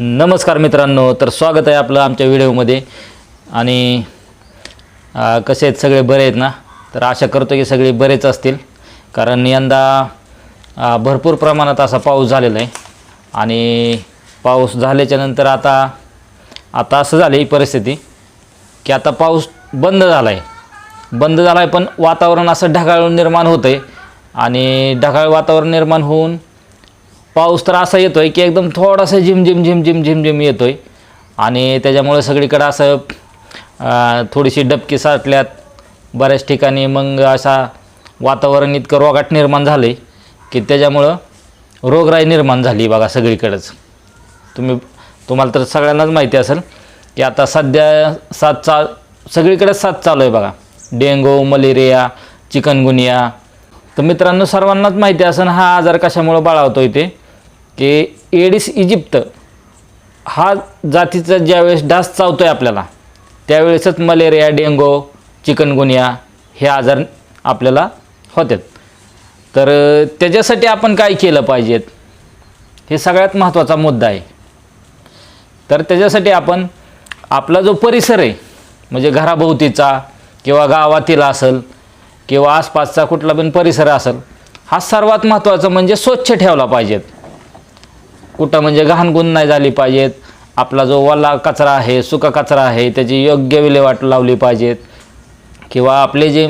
नमस्कार मित्रांनो तर स्वागत आहे आपलं आमच्या व्हिडिओमध्ये. आणि कसे आहेत सगळे बरे आहेत ना? तर आशा करतो की सगळे बरेच असतील. कारण यंदा भरपूर प्रमाणात असा पाऊस झालेला आहे. आणि पाऊस झाल्याच्यानंतर आता आता असं झालं ही परिस्थिती की आता पाऊस बंद झाला आहे बंद झाला आहे पण वातावरण असं ढगाळ निर्माण होतं आहे आणि ढगाळ वातावरण निर्माण होऊन पाऊस तर असा येतो आहे की एकदम थोडासा झिम झिम झिम झिम झिम झिम येतो आहे आणि त्याच्यामुळे सगळीकडं असं थोडीशी डबकी साठल्यात. बऱ्याच ठिकाणी मग असा वातावरण इतकं रोगाट निर्माण झालं आहे की त्याच्यामुळं रोगराई निर्माण झाली बघा सगळीकडंच. तुम्ही तुम्हाला तर सगळ्यांनाच माहिती असेल की आता सध्या साथ चा सगळीकडेच साथ चालू आहे बघा. Dengue malaria chikungunya. तर मित्रांनो सर्वांनाच माहिती असेल हा आजार कशामुळं बाळावतो इथे की एडिस इजिप्त हा जातीचा ज्यावेळेस डास चावतो आहे आपल्याला त्यावेळेसच मलेरिया डेंगू चिकनगुनिया हे आजार आपल्याला होतात. तर त्याच्यासाठी आपण काय केलं पाहिजेत? हे सगळ्यात महत्त्वाचा मुद्दा आहे. तर त्याच्यासाठी आपण आपला जो परिसर आहे म्हणजे घराभोवतीचा किंवा गावातील असेल किंवा आसपासचा कुठला पण परिसर असेल हा सर्वात महत्त्वाचा म्हणजे स्वच्छ ठेवला पाहिजेत. कुठं म्हणजे घाणगुण नाही झाली पाहिजेत. आपला जो ओला कचरा आहे सुका कचरा आहे त्याची योग्य विल्हेवाट लावली पाहिजेत. किंवा आपले जे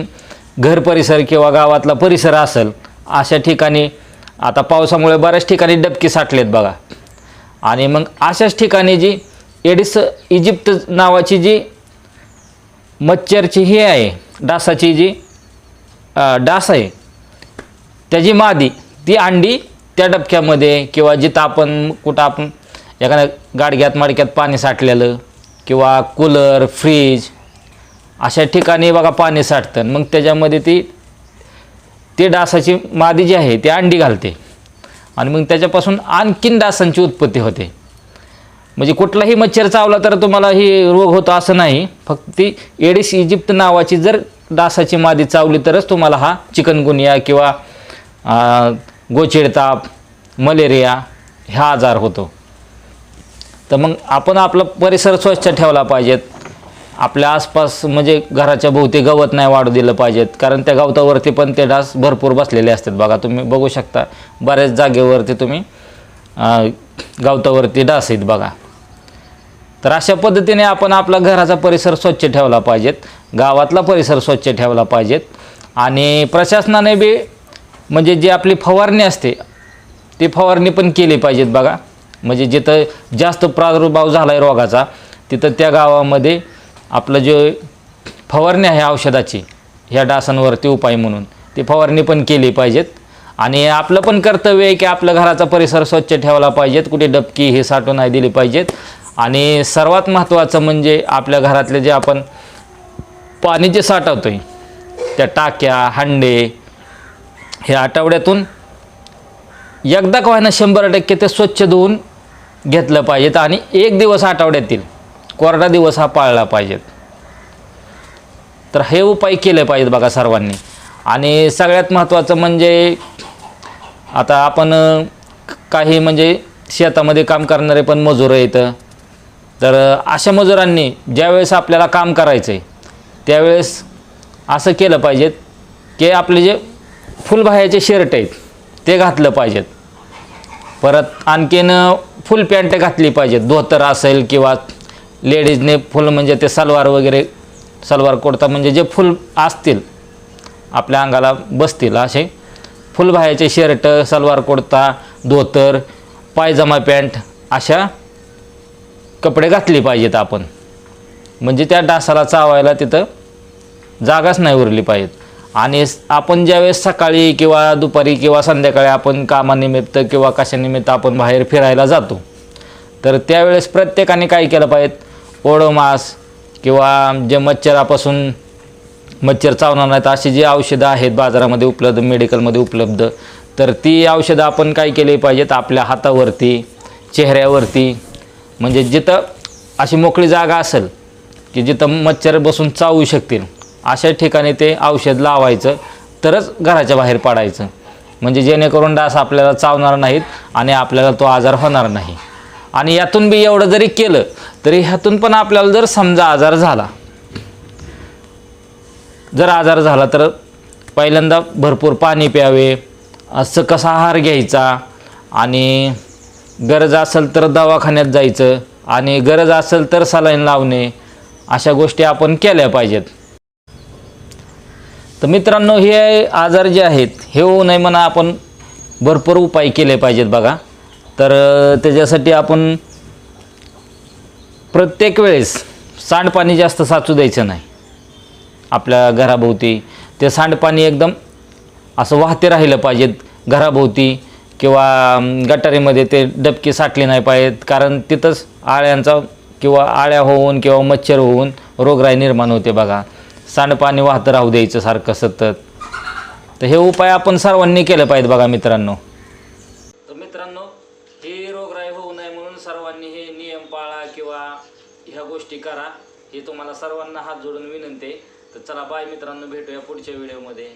घर परिसर किंवा गावातला परिसर असेल अशा ठिकाणी आता पावसामुळे बऱ्याच ठिकाणी डबकी साठलेत बघा. आणि मग अशाच ठिकाणी जी एडिस इजिप्त नावाची जी मच्छरची ही आहे डासाची जी डास आहे त्याची मादी ती अंडी त्या डबक्यामध्ये किंवा जिथं आपण कुठं आपण एखाद्या गाडग्यात माडक्यात पाणी साठलेलं किंवा कूलर फ्रीज अशा ठिकाणी बघा पाणी साठतं. मग त्याच्यामध्ये ती ते डासाची मादी जी आहे ती अंडी घालते. आणि मग त्याच्यापासून आणखीन डासांची उत्पत्ती होते. म्हणजे कुठलाही मच्छर चावला तर तुम्हाला ही रोग होतो असं नाही. फक्त ती एडिस इजिप्त नावाची जर डासाची मादी चावली तरच तुम्हाला हा चिकनगुनिया किंवा गोचिडताप मलेरिया हा आजार होतो. तर मग आपण आपला परिसर स्वच्छ ठेवला पाहिजेत. आपल्या आसपास म्हणजे घराच्या भोवती गवत नाही वाढू दिलं पाहिजेत. कारण त्या गवतावरती पण ते डास भरपूर बसलेले असतात बघा. तुम्ही बघू शकता बऱ्याच जागेवरती तुम्ही गवतावरती डास आहेत बघा. तर अशा पद्धतीने आपण आपला घराचा परिसर स्वच्छ ठेवला पाहिजेत. गावातला परिसर स्वच्छ ठेवला पाहिजेत. आणि प्रशासनाने बी म्हणजे जी आपली फवारणी असते ते फवारणी पण केली पाहिजेत बघा. म्हणजे जिथं जास्त प्रादुर्भाव झाला आहे रोगाचा तिथं त्या गावामध्ये आपलं जे फवारणी आहे औषधाची ह्या डासांवरती उपाय म्हणून ती फवारणी पण केली पाहिजेत. आणि आपलं पण कर्तव्य आहे की आपलं घराचा परिसर स्वच्छ ठेवला पाहिजेत कुठे डबकी हे साठवून नाही दिली पाहिजेत. आणि सर्वात महत्त्वाचं म्हणजे आपल्या घरातले जे आपण पाणी जे साठवतो आहे त्या टाक्या हांडे हे आठवड्यातून एकदा का व्हायना शंभर टक्के ते स्वच्छ धुवून घेतलं पाहिजेत आणि एक दिवस आठवड्यातील कोरडा दिवस हा पाळला पाहिजेत. तर हे उपाय केले पाहिजेत बघा सर्वांनी. आणि सगळ्यात महत्त्वाचं म्हणजे आता आपण काही म्हणजे शेतामध्ये काम करणारे पण मजूर आहेत. तर अशा मजुरांनी ज्यावेळेस आपल्याला काम करायचं आहे त्यावेळेस असं केलं पाहिजेत की आपले जे फुलबाह्याचे शर्ट आहेत ते घातलं पाहिजेत. परत आणखीन फुल पॅन्ट घातली पाहिजेत. धोतर असेल किंवा लेडीजने फुल म्हणजे ते सलवार वगैरे सलवार कुर्ता म्हणजे जे फुल असतील आपल्या अंगाला बसतील असे. फुलबाह्याचे शर्ट सलवार कुर्ता धोतर पायजमा पॅन्ट अशा कपडे घातली पाहिजेत आपण. म्हणजे त्या डासाला चावायला तिथं जागाच नाही उरली पाहिजेत. आणि आपण ज्यावेळेस सकाळी किंवा दुपारी किंवा संध्याकाळी आपण कामानिमित्त किंवा कशानिमित्त आपण बाहेर फिरायला जातो तर त्यावेळेस प्रत्येकाने काय केलं पाहिजे? ओडोमास किंवा जे मच्छरापासून मच्छर चावणार नाहीत अशी जी औषधं आहेत बाजारामध्ये उपलब्ध मेडिकलमध्ये उपलब्ध तर ती औषधं आपण काय केली पाहिजेत? आपल्या हातावरती चेहऱ्यावरती. म्हणजे जिथं अशी मोकळी जागा असेल की जिथं मच्छर बसून चावू शकतील अशा ठिकाणी ते औषध लावायचं तरच घराच्या बाहेर पाडायचं. म्हणजे जेणेकरून डास आपल्याला चावणार नाहीत आणि आपल्याला तो आजार होणार नाही. आणि यातून बी एवढं जरी केलं तरी ह्यातून पण आपल्याला जर समजा आजार झाला जर आजार झाला तर पहिल्यांदा भरपूर पाणी प्यावे असं कसा आहार घ्यायचा आणि गरज असेल तर दवाखान्यात जायचं आणि गरज असेल तर सलाईन लावणे अशा गोष्टी आपण केल्या पाहिजेत. तर मित्रांनो हे आजार जे आहेत हे होऊ नये म्हणा आपण भरपूर उपाय केले पाहिजेत बघा. तर त्याच्यासाठी आपण प्रत्येक वेळेस सांडपाणी जास्त साचू द्यायचं नाही. आपल्या घराभोवती ते सांडपाणी एकदम असं वाहते राहिलं पाहिजेत घराभोवती किंवा गटारीमध्ये ते डबके साठले नाही पाहिजेत कारण तिथंच आळ्यांचा किंवा आळ्या होऊन किंवा मच्छर होऊन रोगराई निर्माण होते बघा. सांडपाणी वाहतं राहू द्यायचं सारखं सतत. तर हे उपाय आपण सर्वांनी केलं पाहिजे बघा मित्रांनो. तर मित्रांनो हे रोगराई होऊ नये म्हणून सर्वांनी हे नियम पाळा किंवा ह्या गोष्टी करा. हे तुम्हाला सर्वांना हात जोडून विनंती आहे. तर चला बाय मित्रांनो भेटूया पुढच्या व्हिडिओमध्ये.